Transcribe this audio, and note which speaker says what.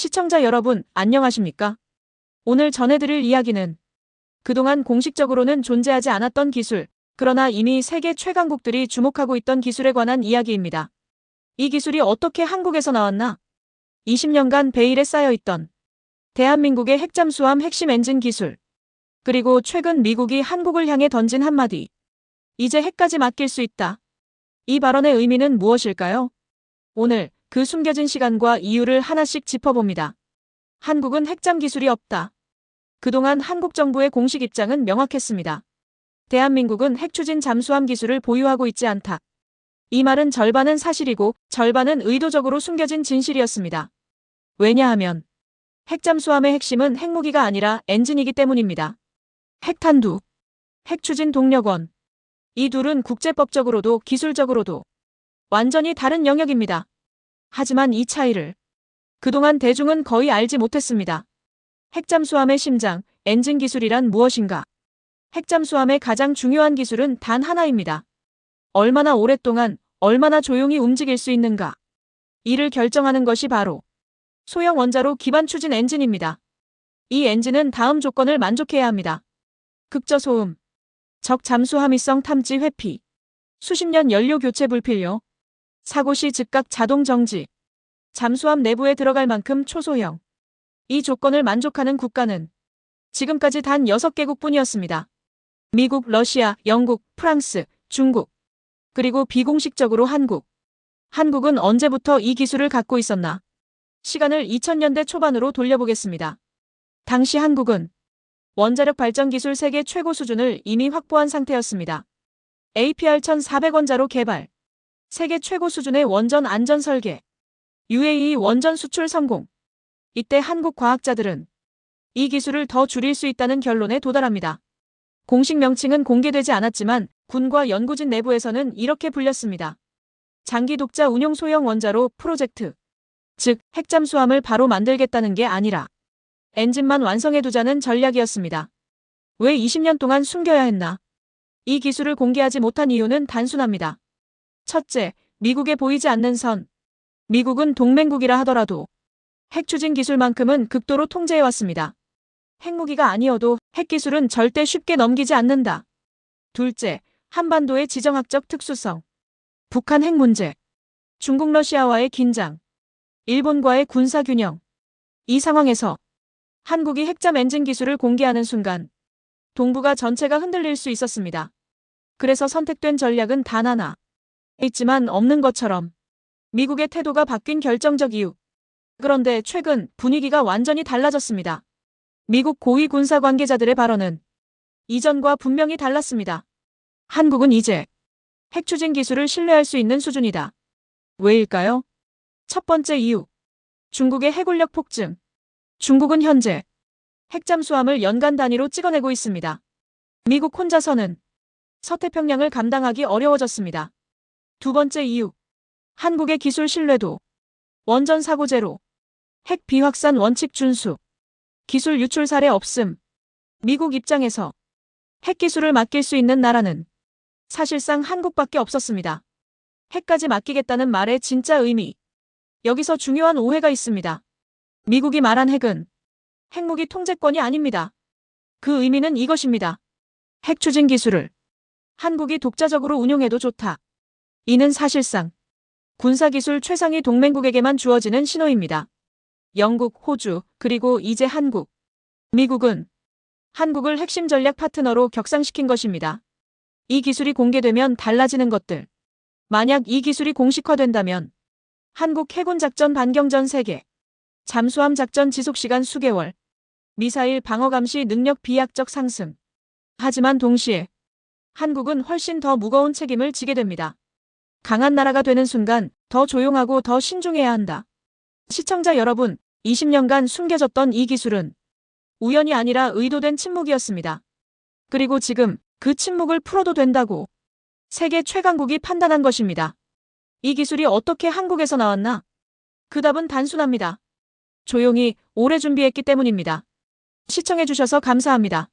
Speaker 1: 시청자 여러분, 안녕하십니까? 오늘 전해드릴 이야기는 그동안 공식적으로는 존재하지 않았던 기술, 그러나 이미 세계 최강국들이 주목하고 있던 기술에 관한 이야기입니다. 이 기술이 어떻게 한국에서 나왔나? 20년간 베일에 쌓여있던 대한민국의 핵잠수함 핵심 엔진 기술, 그리고 최근 미국이 한국을 향해 던진 한마디. 이제 핵까지 맡길 수 있다. 이 발언의 의미는 무엇일까요? 오늘 그 숨겨진 시간과 이유를 하나씩 짚어봅니다. 한국은 핵잠 기술이 없다. 그동안 한국 정부의 공식 입장은 명확했습니다. 대한민국은 핵추진 잠수함 기술을 보유하고 있지 않다. 이 말은 절반은 사실이고 절반은 의도적으로 숨겨진 진실이었습니다. 왜냐하면 핵잠수함의 핵심은 핵무기가 아니라 엔진이기 때문입니다. 핵탄두, 핵추진 동력원. 이 둘은 국제법적으로도 기술적으로도 완전히 다른 영역입니다. 하지만 이 차이를 그동안 대중은 거의 알지 못했습니다. 핵잠수함의 심장, 엔진 기술이란 무엇인가? 핵잠수함의 가장 중요한 기술은 단 하나입니다. 얼마나 오랫동안, 얼마나 조용히 움직일 수 있는가? 이를 결정하는 것이 바로 소형 원자로 기반 추진 엔진입니다. 이 엔진은 다음 조건을 만족해야 합니다. 극저소음, 적 잠수함위성 탐지 회피, 수십 년 연료 교체 불필요, 사고 시 즉각 자동 정지, 잠수함 내부에 들어갈 만큼 초소형. 이 조건을 만족하는 국가는 지금까지 단 6개국 뿐이었습니다. 미국, 러시아, 영국, 프랑스, 중국, 그리고 비공식적으로 한국. 한국은 언제부터 이 기술을 갖고 있었나? 시간을 2000년대 초반으로 돌려보겠습니다. 당시 한국은 원자력 발전 기술 세계 최고 수준을 이미 확보한 상태였습니다. APR 1400원자로 개발, 세계 최고 수준의 원전 안전 설계, UAE 원전 수출 성공. 이때 한국 과학자들은 이 기술을 더 줄일 수 있다는 결론에 도달합니다. 공식 명칭은 공개되지 않았지만 군과 연구진 내부에서는 이렇게 불렸습니다. 장기 독자 운용 소형 원자로 프로젝트. 즉, 핵잠수함을 바로 만들겠다는 게 아니라 엔진만 완성해두자는 전략이었습니다. 왜 20년 동안 숨겨야 했나? 이 기술을 공개하지 못한 이유는 단순합니다. 첫째, 미국에 보이지 않는 선. 미국은 동맹국이라 하더라도 핵 추진 기술만큼은 극도로 통제해왔습니다. 핵무기가 아니어도 핵기술은 절대 쉽게 넘기지 않는다. 둘째, 한반도의 지정학적 특수성. 북한 핵 문제. 중국 러시아와의 긴장. 일본과의 군사균형. 이 상황에서 한국이 핵잠 엔진 기술을 공개하는 순간 동북아 전체가 흔들릴 수 있었습니다. 그래서 선택된 전략은 단 하나. 있지만 없는 것처럼 미국의 태도가 바뀐 결정적 이유. 그런데 최근 분위기가 완전히 달라졌습니다. 미국 고위 군사 관계자들의 발언은 이전과 분명히 달랐습니다. 한국은 이제 핵 추진 기술을 신뢰할 수 있는 수준이다. 왜일까요? 첫 번째 이유. 중국의 핵울력 폭증. 중국은 현재 핵잠수함을 연간 단위로 찍어내고 있습니다. 미국 혼자서는 서태평양을 감당하기 어려워졌습니다. 두 번째 이유. 한국의 기술 신뢰도. 원전 사고 제로. 핵 비확산 원칙 준수. 기술 유출 사례 없음. 미국 입장에서 핵 기술을 맡길 수 있는 나라는 사실상 한국밖에 없었습니다. 핵까지 맡기겠다는 말의 진짜 의미. 여기서 중요한 오해가 있습니다. 미국이 말한 핵은 핵무기 통제권이 아닙니다. 그 의미는 이것입니다. 핵 추진 기술을 한국이 독자적으로 운용해도 좋다. 이는 사실상 군사기술 최상위 동맹국에게만 주어지는 신호입니다. 영국, 호주, 그리고 이제 한국. 미국은 한국을 핵심 전략 파트너로 격상시킨 것입니다. 이 기술이 공개되면 달라지는 것들. 만약 이 기술이 공식화된다면 한국 해군 작전 반경전 세계, 잠수함 작전 지속시간 수개월, 미사일 방어 감시 능력 비약적 상승. 하지만 동시에 한국은 훨씬 더 무거운 책임을 지게 됩니다. 강한 나라가 되는 순간 더 조용하고 더 신중해야 한다. 시청자 여러분, 20년간 숨겨졌던 이 기술은 우연이 아니라 의도된 침묵이었습니다. 그리고 지금 그 침묵을 풀어도 된다고 세계 최강국이 판단한 것입니다. 이 기술이 어떻게 한국에서 나왔나? 그 답은 단순합니다. 조용히 오래 준비했기 때문입니다. 시청해주셔서 감사합니다.